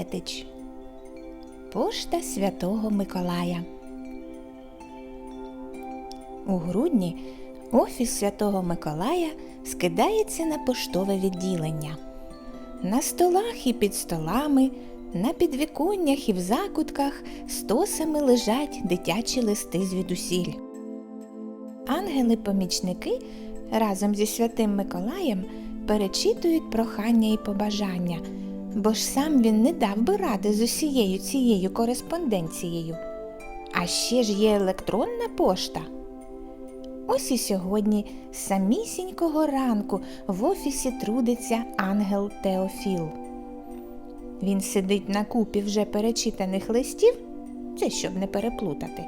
Малетич. Пошта Святого Миколая. У грудні офіс Святого Миколая скидається на поштове відділення. На столах і під столами, на підвіконнях і в закутках стосами лежать дитячі листи звідусіль. Ангели-помічники разом зі святим Миколаєм перечитують прохання і побажання, бо ж сам він не дав би ради з усією цією кореспонденцією. А ще ж є електронна пошта. Ось і сьогодні самісінького ранку в офісі трудиться ангел Теофіл. Він сидить на купі вже перечитаних листів, це щоб не переплутати,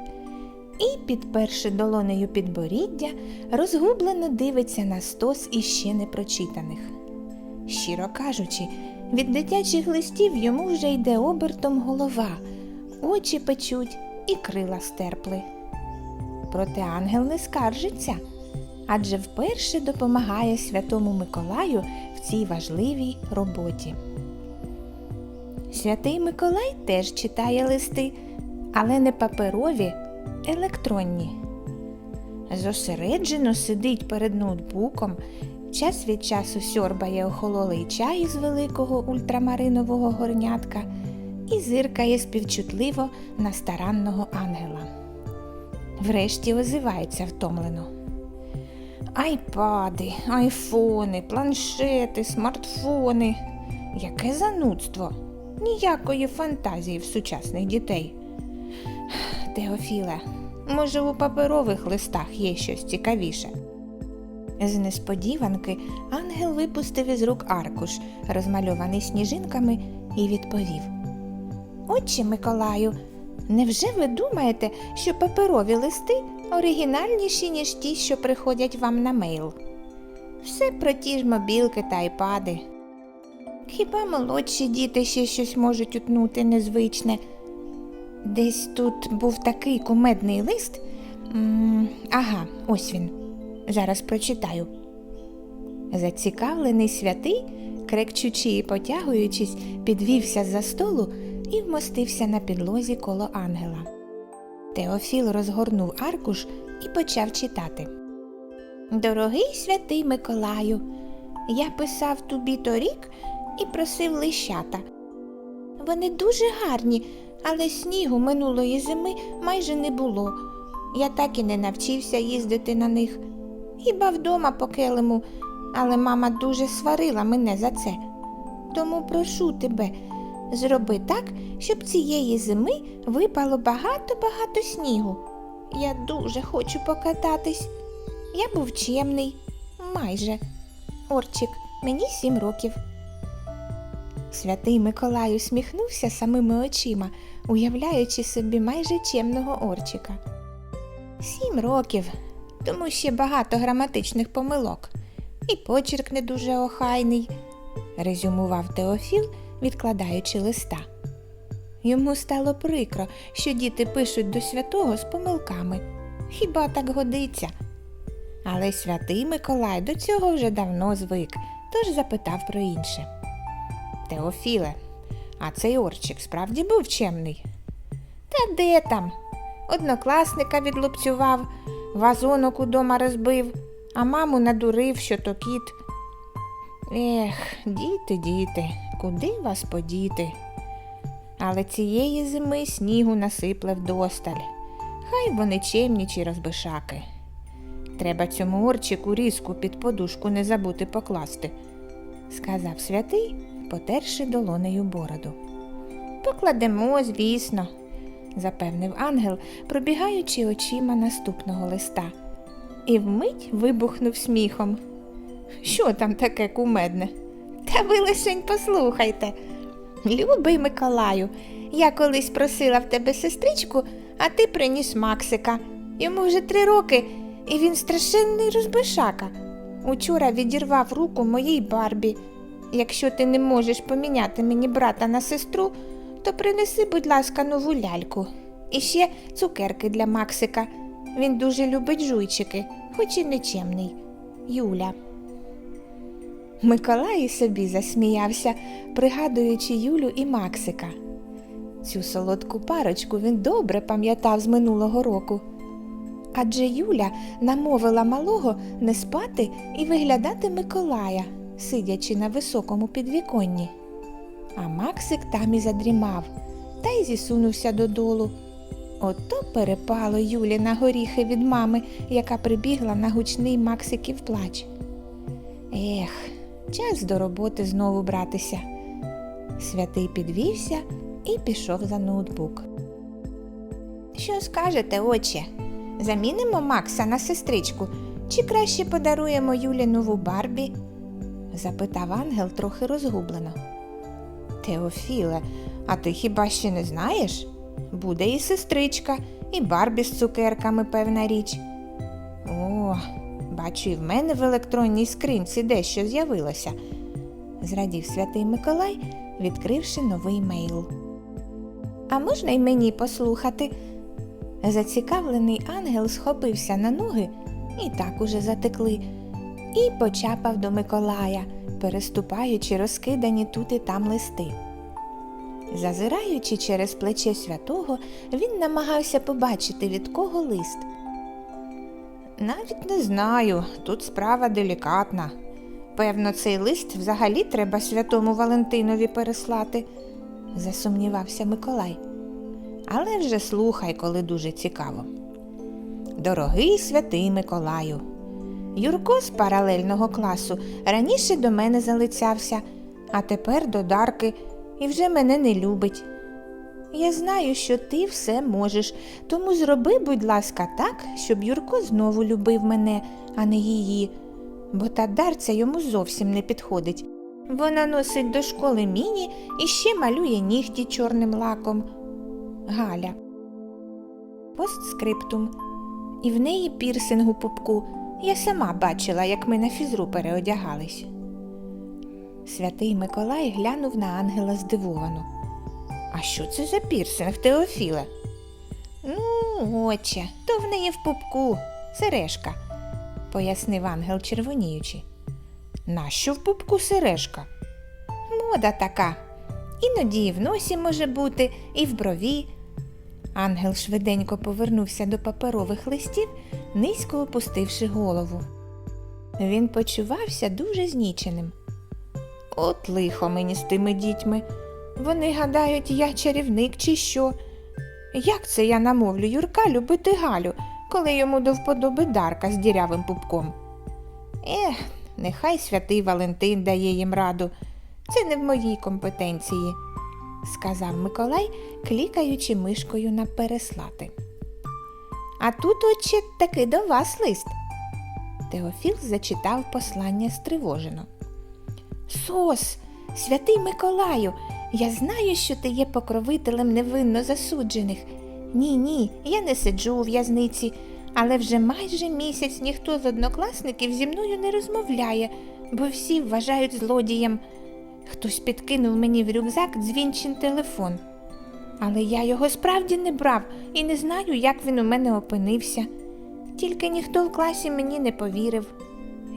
і, підперши долонею підборіддя, розгублено дивиться на стос іще непрочитаних. Щиро кажучи, від дитячих листів йому вже йде обертом голова, очі печуть і крила стерпли. Проте ангел не скаржиться, адже вперше допомагає святому Миколаю в цій важливій роботі. Святий Миколай теж читає листи, але не паперові, електронні. Зосереджено сидить перед ноутбуком, час від часу сьорбає охололий чай із великого ультрамаринового горнятка і зиркає співчутливо на старанного ангела. Врешті озивається втомлено. Айпади, айфони, планшети, смартфони. Яке занудство! Ніякої фантазії в сучасних дітей. Теофіле, може, у паперових листах є щось цікавіше. З несподіванки ангел випустив із рук аркуш, розмальований сніжинками, і відповів: Отче Миколаю, невже ви думаєте, що паперові листи оригінальніші, ніж ті, що приходять вам на мейл? Все про ті ж мобілки та айпади. Хіба молодші діти ще щось можуть утнути незвичне? Десь тут був такий кумедний лист. М, Ага, ось він. Зараз прочитаю. Зацікавлений святий, крекчучи і потягуючись, підвівся за столу і вмостився на підлозі коло ангела. Теофіл розгорнув аркуш і почав читати. Дорогий святий Миколаю, я писав тобі торік і просив лищата. Вони дуже гарні, але снігу минулої зими майже не було. Я так і не навчився їздити на них. Хіба вдома по килиму, але мама дуже сварила мене за це. Тому прошу тебе, зроби так, щоб цієї зими випало багато-багато снігу. Я дуже хочу покататись. Я був чемний, майже. Орчик, мені сім років. Святий Миколай усміхнувся самими очима, уявляючи собі майже чемного Орчика. Сім років, тому ще багато граматичних помилок, і почерк не дуже охайний, резюмував Теофіл, відкладаючи листа. Йому стало прикро, що діти пишуть до святого з помилками. Хіба так годиться? Але святий Миколай до цього вже давно звик, тож запитав про інше. Теофіле, а цей Орчик справді був чемний? Та де там? Однокласника відлупцював, вазонок удома розбив, а маму надурив, що то кіт. Ех, діти, діти, куди вас подіти? Але цієї зими снігу насипле вдосталь. Хай вони чемні чи розбишаки. Треба цьому орчику різку під подушку не забути покласти, сказав святий, потерши долонею бороду. Покладемо, звісно, запевнив ангел, пробігаючи очима наступного листа, і вмить вибухнув сміхом. Що там таке кумедне? Та ви лишень послухайте. Любий Миколаю, я колись просила в тебе сестричку, а ти приніс Максика. Йому вже три роки, і він страшенний розбишака. Учора відірвав руку моїй Барбі. Якщо ти не можеш поміняти мені брата на сестру, то принеси, будь ласка, нову ляльку. І ще цукерки для Максика. Він дуже любить жуйчики, хоч і нечемний. Юля. Миколай собі засміявся, пригадуючи Юлю і Максика. Цю солодку парочку він добре пам'ятав з минулого року. Адже Юля намовила малого не спати і виглядати Миколая, сидячи на високому підвіконні. А Максик там і задрімав, та й зісунувся додолу. Ото перепало Юлі на горіхи від мами, яка прибігла на гучний Максиків плач. Ех, час до роботи знову братися. Святий підвівся і пішов за ноутбук. Що скажете, отче? Замінимо Макса на сестричку, чи краще подаруємо Юлі нову Барбі? запитав ангел трохи розгублено. Теофіле, а ти хіба ще не знаєш? Буде і сестричка, і Барбі з цукерками, певна річ. О, бачу, і в мене в електронній скринці дещо з'явилося, зрадів святий Миколай, відкривши новий мейл. А можна й мені послухати? Зацікавлений ангел схопився на ноги і так уже затекли, і почапав до Миколая, переступаючи розкидані тут і там листи. Зазираючи через плече святого, він намагався побачити, від кого лист. Навіть не знаю, тут справа делікатна. Певно, цей лист взагалі треба святому Валентинові переслати, засумнівався Миколай. Але вже слухай, коли дуже цікаво. Дорогий святий Миколаю, Юрко з паралельного класу раніше до мене залицявся, а тепер до Дарки і вже мене не любить. Я знаю, що ти все можеш, тому зроби, будь ласка, так, щоб Юрко знову любив мене, а не її, бо та дарця йому зовсім не підходить. Вона носить до школи міні і ще малює нігті чорним лаком. Галя. Постскриптум. І в неї пірсинг у пупку. Я сама бачила, як ми на фізру переодягались. Святий Миколай глянув на ангела здивовано. А що це за пірсинг, Теофіле? Ну, отче, то в неї в пупку сережка, пояснив ангел червоніючи. Нащо в пупку сережка? Мода така. Іноді і в носі може бути, і в брові. Ангел швиденько повернувся до паперових листів, низько опустивши голову. Він почувався дуже зніченим. От лихо мені з тими дітьми. Вони гадають, я чарівник чи що. Як це я намовлю Юрка любити Галю, коли йому до вподоби дарка з дірявим пупком? Ех, нехай святий Валентин дає їм раду. Це не в моїй компетенції, сказав Миколай, клікаючи мишкою на переслати. А тут, отче, таки до вас лист. Теофіл зачитав послання стривожено. Сос, святий Миколаю, я знаю, що ти є покровителем невинно засуджених. Ні, ні, я не сиджу у в'язниці, але вже майже місяць ніхто з однокласників зі мною не розмовляє, бо всі вважають злодієм. Хтось підкинув мені в рюкзак дзвінчин телефон. Але я його справді не брав і не знаю, як він у мене опинився. Тільки ніхто в класі мені не повірив.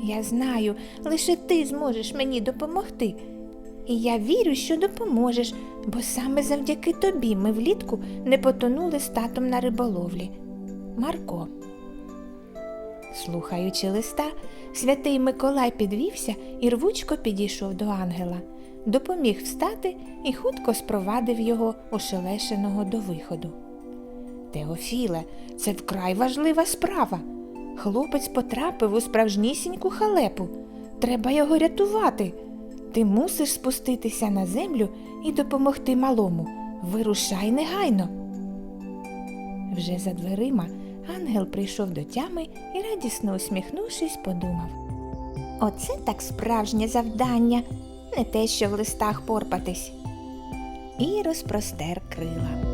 Я знаю, лише ти зможеш мені допомогти. І я вірю, що допоможеш, бо саме завдяки тобі ми влітку не потонули з татом на риболовлі. Марко. Слухаючи листа, святий Миколай підвівся і рвучко підійшов до ангела, допоміг встати і хутко спровадив його ошелешеного до виходу. Теофіле, це вкрай важлива справа. Хлопець потрапив у справжнісіньку халепу. Треба його рятувати. Ти мусиш спуститися на землю і допомогти малому. Вирушай негайно. Вже за дверима ангел прийшов до тями і, радісно усміхнувшись, подумав Оце так справжнє завдання, не те, що в листах порпатись. І розпростер крила.